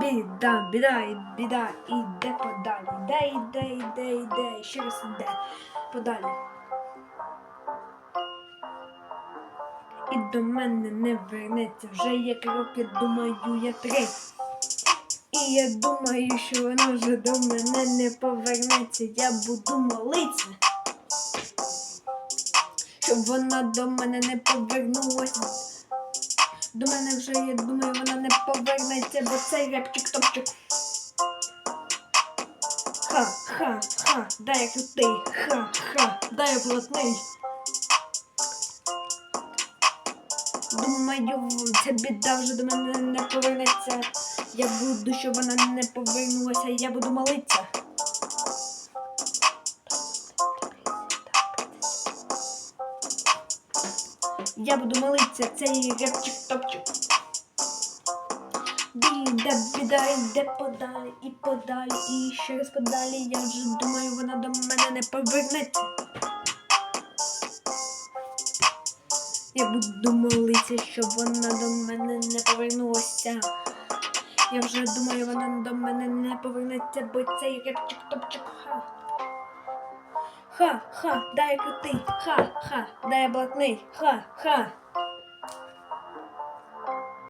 біда, біда, і біда, іде подалі. Іде, іде, іде, іде, ще раз іде подалі. І до мене не вернеться, вже як роки думаю я три. І я думаю, що вона вже до мене не повернеться. Я буду молитися, щоб вона до мене не повернулася. До мене вже, я думаю, вона не повернеться, бо цей репчик топчик. Ха, ха, дай я крутий, ха, ха, дай я. Думаю, ця біда вже до мене не повернеться. Я буду, щоб вона не повернулася, я буду молитися. Я буду молитися, цей репчик топчик. Біда, біда, йде подалі і подалі, і ще раз подалі. Я вже думаю, вона до мене не повернеться. Я буду молитися, щоб вона до мене не повернулася. Я вже думаю, вона до мене не повернеться, бо цей репчик топчик ха. Ха, дай крутий, ха, ха, дай блатний, ха, ха.